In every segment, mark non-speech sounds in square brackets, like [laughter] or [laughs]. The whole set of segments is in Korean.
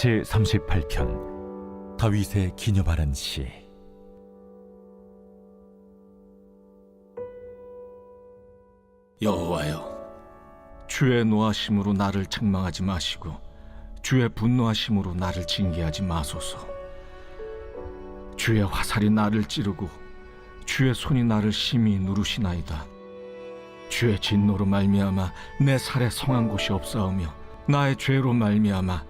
제 38편 다윗의 기념하는 시. 여호와여 주의 노하심으로 나를 책망하지 마시고 주의 분노하심으로 나를 징계하지 마소서. 주의 화살이 나를 찌르고 주의 손이 나를 심히 누르시나이다. 주의 진노로 말미암아 내 살에 성한 곳이 없사오며 나의 죄로 말미암아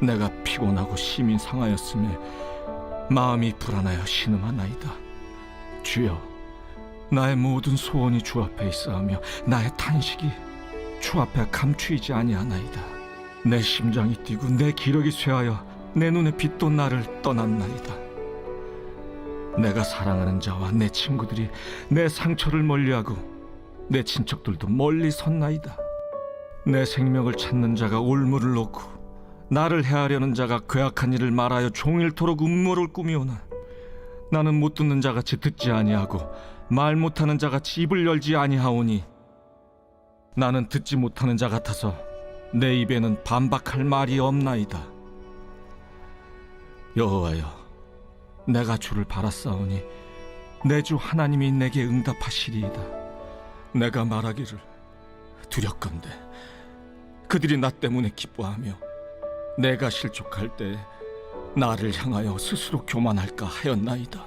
내가 피곤하고 심히 상하였으며 마음이 불안하여 신음하나이다. 주여, 나의 모든 소원이 주 앞에 있사오며 나의 탄식이 주 앞에 감추이지 아니하나이다. 내 심장이 뛰고 내 기력이 쇠하여 내 눈의 빛도 나를 떠났나이다. 내가 사랑하는 자와 내 친구들이 내 상처를 멀리하고 내 친척들도 멀리 섰나이다. 내 생명을 찾는 자가 올무를 놓고 나를 해하려는 자가 괴악한 일을 말하여 종일토록 음모를 꾸미오나 나는 못 듣는 자같이 듣지 아니하고 말 못하는 자같이 입을 열지 아니하오니 나는 듣지 못하는 자 같아서 내 입에는 반박할 말이 없나이다. 여호와여, 내가 주를 바라사오니 내 주 하나님이 내게 응답하시리이다. 내가 말하기를 두렵건대 그들이 나 때문에 기뻐하며 내가 실족할 때 나를 향하여 스스로 교만할까 하였나이다.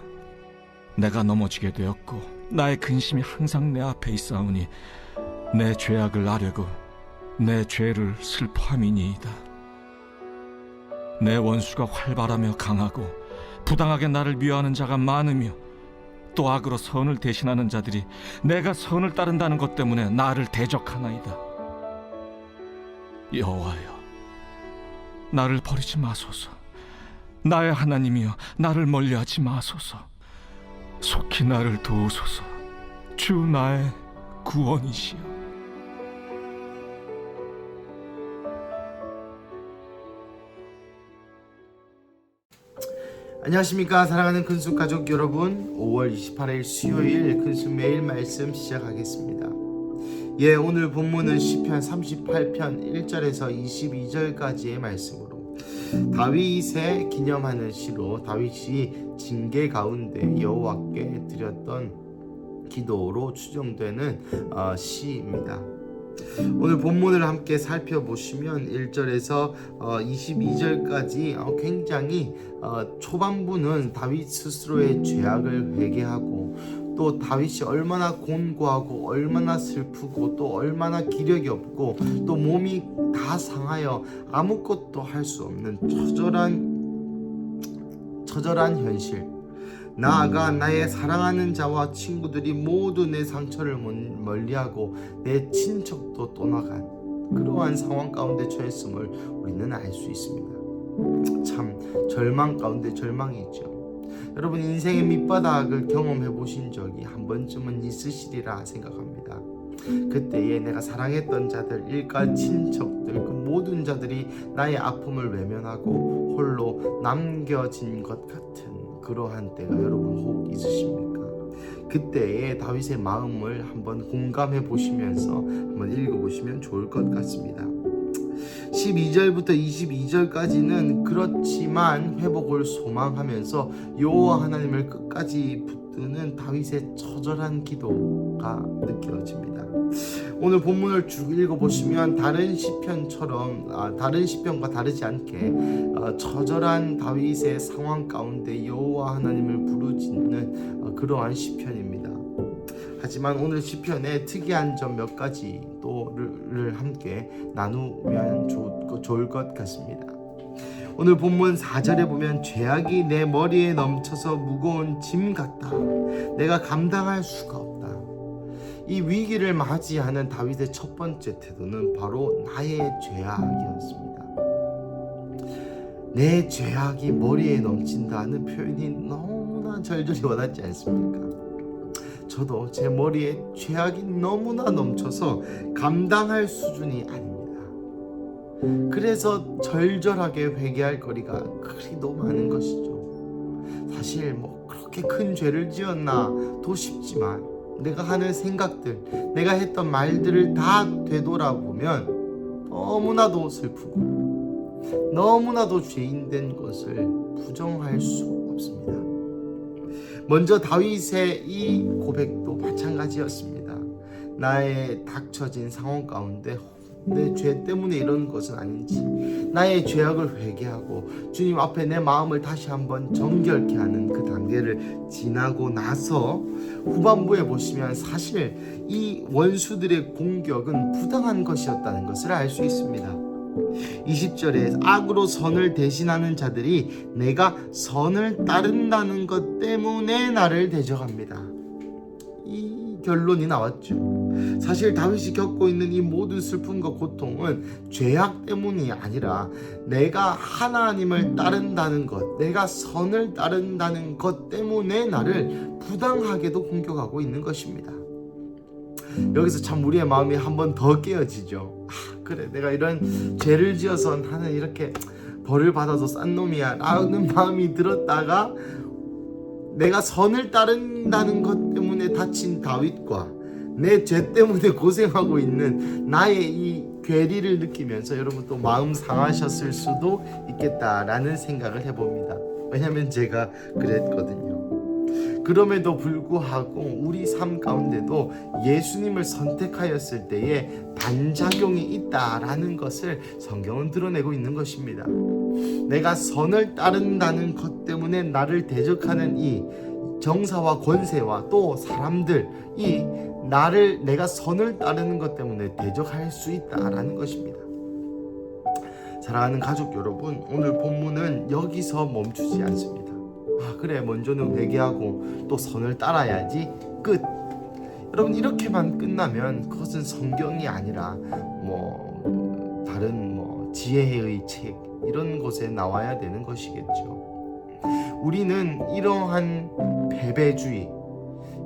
내가 넘어지게 되었고 나의 근심이 항상 내 앞에 있사오니 내 죄악을 아뢰고 내 죄를 슬퍼함이니이다. 내 원수가 활발하며 강하고 부당하게 나를 미워하는 자가 많으며 또 악으로 선을 대신하는 자들이 내가 선을 따른다는 것 때문에 나를 대적하나이다. 여호와여, 나를 버리지 마소서. 나의 하나님이여, 나를 멀리하지 마소서. 속히 나를 도우소서. 주 나의 구원이시여. 안녕하십니까 사랑하는 근수 가족 여러분 5월 28일 수요일 근수 매일 말씀 시작하겠습니다 예 오늘 본문은 시편 38편 1절에서 22절까지의 말씀으로 다윗의 기념하는 시로 다윗이 징계 가운데 여호와께 드렸던 기도로 추정되는 어, 시입니다. 오늘 본문을 함께 살펴보시면 1절에서 22절까지 어, 굉장히 어, 초반부는 다윗 스스로의 죄악을 회개하고 또 다윗이 얼마나 곤고하고 얼마나 슬프고 또 얼마나 기력이 없고 또 몸이 다 상하여 아무것도 할 수 없는 처절한 처절한 현실 나아가 나의 사랑하는 자와 친구들이 모두 내 상처를 멀리하고 내 친척도 떠나간 그러한 상황 가운데 처했음을 우리는 알 수 있습니다. 참 절망 가운데 절망이 있죠. 여러분 인생의 밑바닥을 경험해 보신 적이 한 번쯤은 있으시리라 생각합니다. 그때에 내가 사랑했던 자들, 일가, 친척들, 그 모든 자들이 나의 아픔을 외면하고 홀로 남겨진 것 같은 그러한 때가 여러분 혹 있으십니까? 그때의 다윗의 마음을 한번 공감해 보시면서 한번 읽어 보시면 좋을 것 같습니다. 12절부터 22절까지는 그렇지만 회복을 소망하면서 여호와 하나님을 끝까지 붙드는 다윗의 처절한 기도가 느껴집니다. 오늘 본문을 쭉 읽어보시면 다른 시편처럼 아, 다른 시편과 다르지 않게 어, 처절한 다윗의 상황 가운데 여호와 하나님을 부르짖는 어, 그러한 시편입니다. 하지만 오늘 시편의 특이한 점 몇 가지 또를 함께 나누면 좋, 좋을 것 같습니다. 오늘 본문 4절에 보면 죄악이 내 머리에 넘쳐서 무거운 짐 같다. 내가 감당할 수가 없다. 이 위기를 맞이하는 다윗의 첫 번째 태도는 바로 나의 죄악이었습니다. 내 죄악이 머리에 넘친다는 표현이 너무나 절절히 와닿지 않습니까? 저도 제 머리에 죄악이 너무나 넘쳐서 감당할 수준이 아닙니다. 그래서 절절하게 회개할 거리가 그리도 많은 것이죠. 사실 뭐 그렇게 큰 죄를 지었나도 싶지만 내가 하는 생각들, 내가 했던 말들을 다 되돌아보면 너무나도 슬프고 너무나도 죄인된 것을 부정할 수 없습니다. 먼저 다윗의 이 고백도 마찬가지였습니다. 나의 닥쳐진 상황 가운데 내 죄 때문에 이런 것은 아닌지 나의 죄악을 회개하고 주님 앞에 내 마음을 다시 한번 정결케 하는 그 단계를 지나고 나서 후반부에 보시면 사실 이 원수들의 공격은 부당한 것이었다는 것을 알 수 있습니다. 20절에 악으로 선을 대신하는 자들이 내가 선을 따른다는 것 때문에 나를 대적합니다. 이 결론이 나왔죠. 사실 다윗이 겪고 있는 이 모든 슬픔과 고통은 죄악 때문이 아니라 내가 하나님을 따른다는 것, 내가 선을 따른다는 것 때문에 나를 부당하게도 공격하고 있는 것입니다. 여기서 참 우리의 마음이 한 번 더 깨어지죠. 아, 그래, 내가 이런 죄를 지어서 나는 이렇게 벌을 받아서 싼 놈이야. 라는 [laughs] 마음이 들었다가 내가 선을 따른다는 것 때문에 다친 다윗과 내 죄 때문에 [laughs] 고생하고 있는 나의 이 괴리를 느끼면서 여러분 또 마음 상하셨을 수도 있겠다라는 생각을 해봅니다. 왜냐하면 제가 그랬거든요. 그럼에도 불구하고 우리 삶 가운데도 예수님을 선택하였을 때에 반작용이 있다라는 것을 성경은 드러내고 있는 것입니다. 내가 선을 따른다는 것 때문에 나를 대적하는 이 정사와 권세와 또 사람들 이 나를 내가 선을 따르는 것 때문에 대적할 수 있다라는 것입니다. 사랑하는 가족 여러분, 오늘 본문은 여기서 멈추지 않습니다. 아, 그래, 먼저는 회개하고 또 선을 따라야지. 끝. 여러분, 이렇게만 끝나면 그것은 성경이 아니라 뭐 다른 뭐 지혜의 책 이런 곳에 나와야 되는 것이겠죠. 우리는 이러한 패배주의,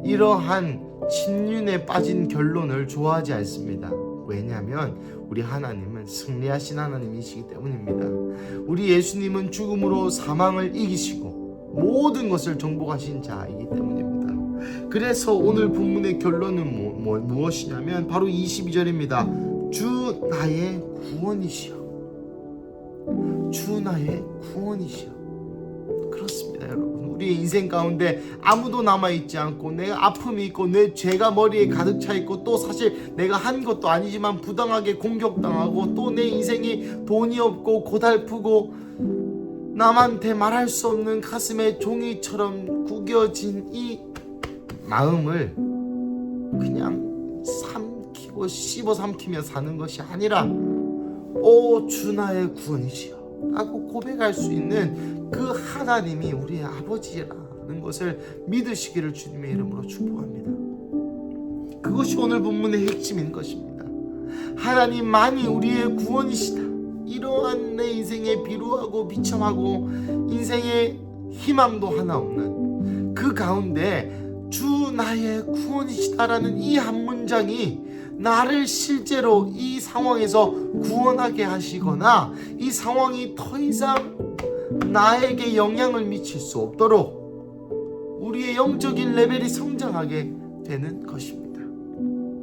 이러한 신윤에 빠진 결론을 좋아하지 않습니다. 왜냐하면 우리 하나님은 승리하신 하나님이시기 때문입니다. 우리 예수님은 죽음으로 사망을 이기시고 모든 것을 정복하신 자이기 때문입니다. 그래서 오늘 본문의 결론은 뭐, 뭐, 무엇이냐면 바로 22절입니다. 주 나의 구원이시여. 주 나의 구원이시여. 그렇습니다, 여러분. 우리의 인생 가운데 아무도 남아 있지 않고 내가 아픔이 있고 내 죄가 머리에 가득 차 있고 또 사실 내가 한 것도 아니지만 부당하게 공격당하고 또 내 인생이 돈이 없고 고달프고 남한테 말할 수 없는 가슴에 종이처럼 구겨진 이 마음을 그냥 삼키고 씹어 삼키며 사는 것이 아니라 오 주 나의 구원이시여 라고 고백할 수 있는 그 하나님이 우리의 아버지라는 것을 믿으시기를 주님의 이름으로 축복합니다. 그것이 오늘 본문의 핵심인 것입니다. 하나님만이 우리의 구원이시다. 이러한 내 인생에 비루하고 비참하고 인생에 희망도 하나 없는 그 가운데 주 나의 구원이시다라는 이 한 문장이 나를 실제로 이 상황에서 구원하게 하시거나 이 상황이 더 이상 나에게 영향을 미칠 수 없도록 우리의 영적인 레벨이 성장하게 되는 것입니다.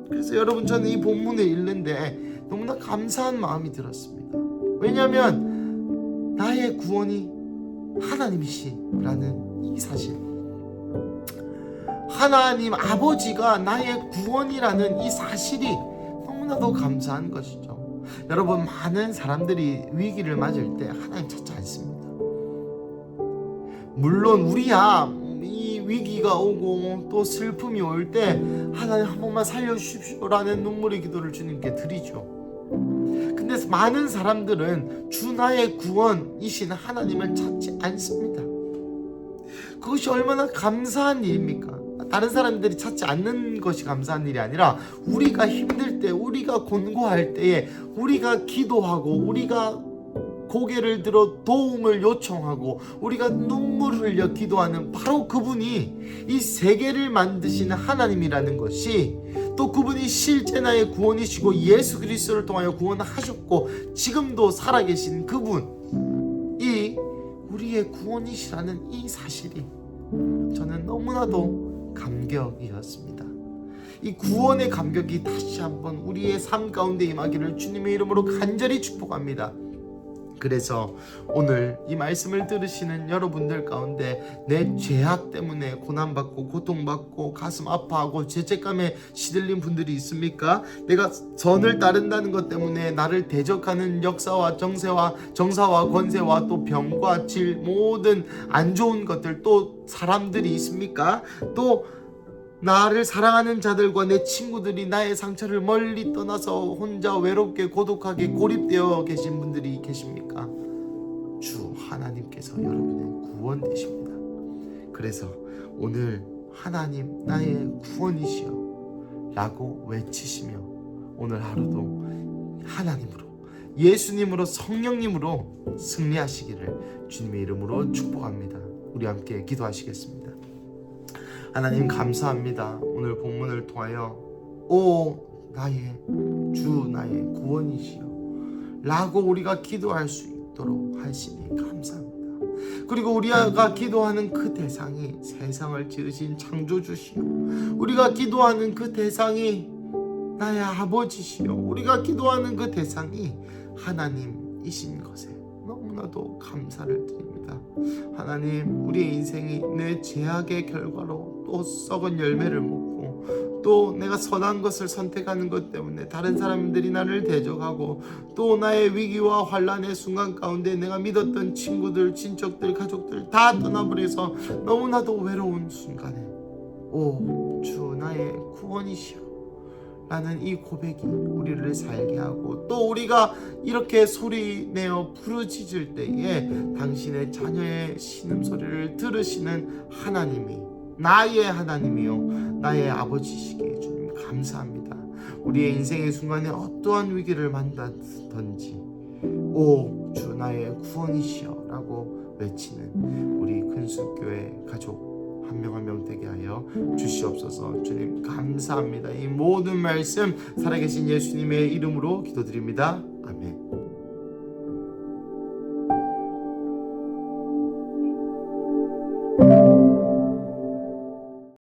그래서 여러분 저는 이 본문을 읽는데 너무나 감사한 마음이 들었습니다. 왜냐하면 나의 구원이 하나님이시라는 이 사실. 하나님 아버지가 나의 구원이라는 이 사실이 너무나도 감사한 것이죠. 여러분 많은 사람들이 위기를 맞을 때 하나님 찾지 않습니다. 물론 우리야 이 위기가 오고 또 슬픔이 올 때 하나님 한 번만 살려주십시오라는 눈물의 기도를 주님께 드리죠. 근데 많은 사람들은 주 나의 구원이신 하나님을 찾지 않습니다. 그것이 얼마나 감사한 일입니까? 다른 사람들이 찾지 않는 것이 감사한 일이 아니라 우리가 힘들 때, 우리가 곤고할 때에 우리가 기도하고 우리가 고개를 들어 도움을 요청하고 우리가 눈물 흘려 기도하는 바로 그분이 이 세계를 만드시는 하나님이라는 것이 또 그분이 실제 나의 구원이시고 예수 그리스도를 통하여 구원하셨고 지금도 살아계신 그분 이 우리의 구원이시라는 이 사실이 저는 너무나도 감격이었습니다. 이 구원의 감격이 다시 한번 우리의 삶 가운데 임하기를 주님의 이름으로 간절히 축복합니다. 그래서 오늘 이 말씀을 들으시는 여러분들 가운데 내 죄악 때문에 고난받고 고통받고 가슴 아파하고 죄책감에 시들린 분들이 있습니까? 내가 선을 따른다는 것 때문에 나를 대적하는 역사와 정세와 정사와 권세와 또 병과 질 모든 안 좋은 것들 또 사람들이 있습니까? 또 나를 사랑하는 자들과 내 친구들이 나의 상처를 멀리 떠나서 혼자 외롭게 고독하게 고립되어 계신 분들이 계십니까? 주 하나님께서 여러분의 구원 되십니다. 그래서 오늘 하나님 나의 구원이시여 라고 외치시며 오늘 하루도 하나님으로 예수님으로 성령님으로 승리하시기를 주님의 이름으로 축복합니다. 우리 함께 기도하시겠습니다. 하나님 감사합니다. 오늘 본문을 통하여 오 나의 주 나의 구원이시여 라고 우리가 기도할 수 있도록 하시니 감사합니다. 그리고 우리가 기도하는 그 대상이 세상을 지으신 창조주시여 우리가 기도하는 그 대상이 나의 아버지시여 우리가 기도하는 그 대상이 하나님이신 것에 너무나도 감사를 드립니다. 하나님, 우리의 인생이 내 죄악의 결과로 또 썩은 열매를 먹고 또 내가 선한 것을 선택하는 것 때문에 다른 사람들이 나를 대적하고 또 나의 위기와 환란의 순간 가운데 내가 믿었던 친구들, 친척들, 가족들 다 떠나버려서 너무나도 외로운 순간에 오, 주 나의 구원이시여 라는 이 고백이 우리를 살게 하고 또 우리가 이렇게 소리 내어 부르짖을 때에 당신의 자녀의 신음소리를 들으시는 하나님이 나의 하나님이요. 나의 아버지시기에 주님 감사합니다. 우리의 인생의 순간에 어떠한 위기를 만나든지 오 주 나의 구원이시여 라고 외치는 우리 근수교회 가족 한명한명 되게 하여 주시옵소서. 주님 감사합니다. 이 모든 말씀 살아계신 예수님의 이름으로 기도드립니다. 아멘